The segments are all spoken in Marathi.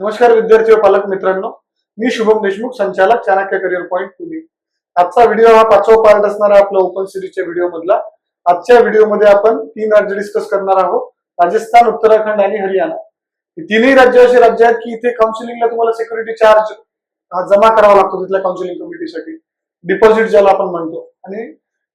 नमस्कार विद्यार्थी व पालक मित्रांनो. मी शुभम देशमुख संचालक चाणक्य करिअर पॉईंट पुणे. आजचा व्हिडिओ हा पाचवा पार्ट असणारा आपला ओपन सिरीजच्या व्हिडिओ मधला. आजच्या व्हिडिओमध्ये आपण तीन राज्य डिस्कस करणार आहोत. राजस्थान उत्तराखंड आणि हरियाणा. तीनही राज्य अशी राज्य आहेत की इथे काउन्सिलिंगला तुम्हाला सिक्युरिटी चार्ज जमा करावा लागतो तिथल्या काउन्सिलिंग कमिटीसाठी डिपॉझिट ज्याला आपण म्हणतो. आणि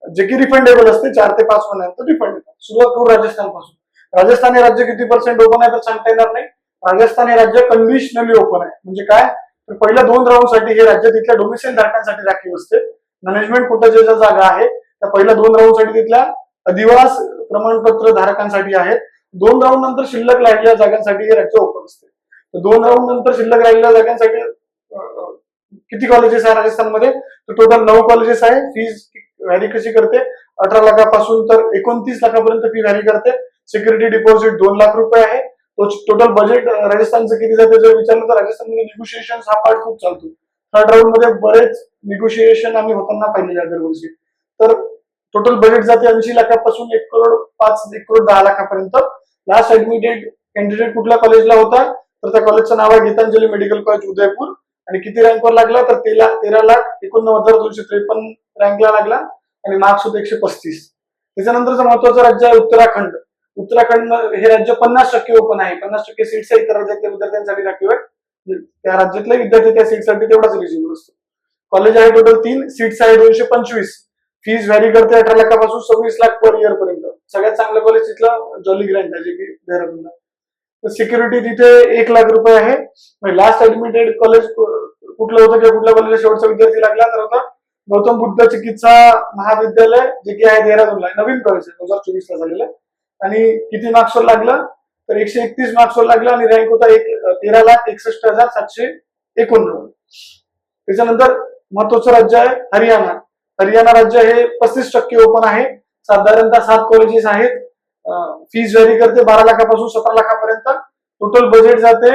जे की रिफंडेबल असते चार ते पाच महिन्यानंतर रिफंड येतात. सुरुवात करू राजस्थानपासून राजस्थान हे राज्य किती पर्सेंट ओपन आहे तर सांगता येणार नाही. राजस्थान हे राज्य कंडिशनली ओपन आहे. म्हणजे काय? तर पहिल्या दोन राऊंडसाठी हे राज्य तिथल्या डोमिसाईल धारकांसाठी राखीव असते. मॅनेजमेंट कोटाच्या ज्या जागा आहे त्या पहिल्या दोन राऊंडसाठी तिथल्या अधिवास प्रमाणपत्र धारकांसाठी आहेत. दोन राऊंड नंतर शिल्लक राहिलेल्या जागांसाठी हे राज्य ओपन असते. तर दोन राऊंड नंतर शिल्लक राहिलेल्या जागांसाठी किती कॉलेजेस आहे राजस्थानमध्ये? तर टोटल नऊ कॉलेजेस आहे. फीज व्हॅरी कशी करते? अठरा लाखापासून तर एकोणतीस लाखापर्यंत फी व्हॅरी करते. सिक्युरिटी डिपॉझिट दोन लाख रुपये आहे. टोटल बजेट राजस्थानचं किती जाते जर विचारलं तर राजस्थानमध्ये निगोशिएशन हा पार्ट खूप चालतो. थर्ड राऊंडमध्ये बरेच निगोशिएशन आम्ही होताना पाहिलेले दरवर्षी. तर टोटल बजेट जाते ऐंशी लाखापासून एक करोड पाच एक करोड दहा लाखापर्यंत. लास्ट ऍडमिटेड कॅन्डिडेट कुठल्या कॉलेजला होता? तर त्या कॉलेजचं नाव आहे गीतांजली मेडिकल कॉलेज उदयपूर. आणि किती रँकवर लागला? तर तेरा तेरा लाख एकोणनव्वद हजार दोनशे त्रेपन्न रँकला लागला. आणि मार्क्स होते एकशे पस्तीस. त्याच्यानंतरचं महत्वाचं राज्य आहे उत्तराखंड. उत्तराखंड हे राज्य पन्नास टक्के ओपन आहे. पन्नास टक्के सीट्स इतर राज्यातल्या विद्यार्थ्यांसाठी राखीव आहे त्या राज्यातले विद्यार्थी त्या सीटसाठी तेवढाच एलिजिबल असतो. कॉलेज आहे टोटल तीन सीट्स आहे दोनशे पंचवीस. फीज व्हॅरी करते अठरा लाखापासून सव्वीस लाख पर इयर पर्यंत. सगळ्यात चांगलं कॉलेज तिथलं जॉली ग्रँड आहे जे की देहरादूनला. सिक्युरिटी तिथे एक लाख रुपये आहे. लास्ट ऍडमिटेड कॉलेज कुठलं होतं किंवा कुठल्या कॉलेजला शेवटचा विद्यार्थी लागला तर होता गौतम बुद्ध चिकित्सा महाविद्यालय जे की आहे देहरादूनला नवीन कॉलेज आहे दोन हजार चोवीस ला झालेलं आहे. आणि किती मार्क्सवर लागलं? तर एकशे एकतीस मार्क्सवर लागलं आणि रँक होता एक तेरा लाख एकसष्ट हजार सातशे एकोणनव्वद. त्याच्यानंतर महत्वाचं राज्य आहे हरियाणा. हरियाणा राज्य हे पस्तीस टक्के ओपन आहे. साधारणतः सात कॉलेजेस आहेत. फीज व्हेरी करते बारा लाखापासून सतरा लाखापर्यंत. टोटल बजेट जाते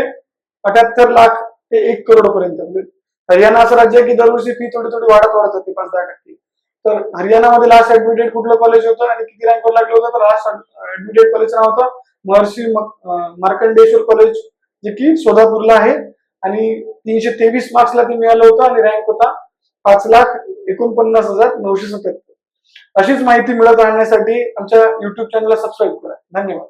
अठ्याहत्तर लाख ते एक करोड पर्यंत म्हणजे हरियाणा असं राज्य आहे की दरवर्षी फी थोडी थोडी वाढत वाढत जाते पाच दहा टक्के. तर हरियाणामध्ये लास्ट ऍडमिटेड कुठलं कॉलेज होतं आणि किती रँकवर लागलं होतं? तर लास्ट ऍडमिटेड कॉलेजचं नाव होतं महर्षी मार्कंडेश्वर कॉलेज जे की सोलापूरला आहे. आणि तीनशे तेवीस मार्क्सला ते मिळालं होतं आणि रँक होता पाच लाख एकोणपन्नास हजार नऊशे सत्याहत्तर. अशीच माहिती मिळत राहण्यासाठी आमच्या युट्यूब चॅनलला सबस्क्राईब करा. धन्यवाद.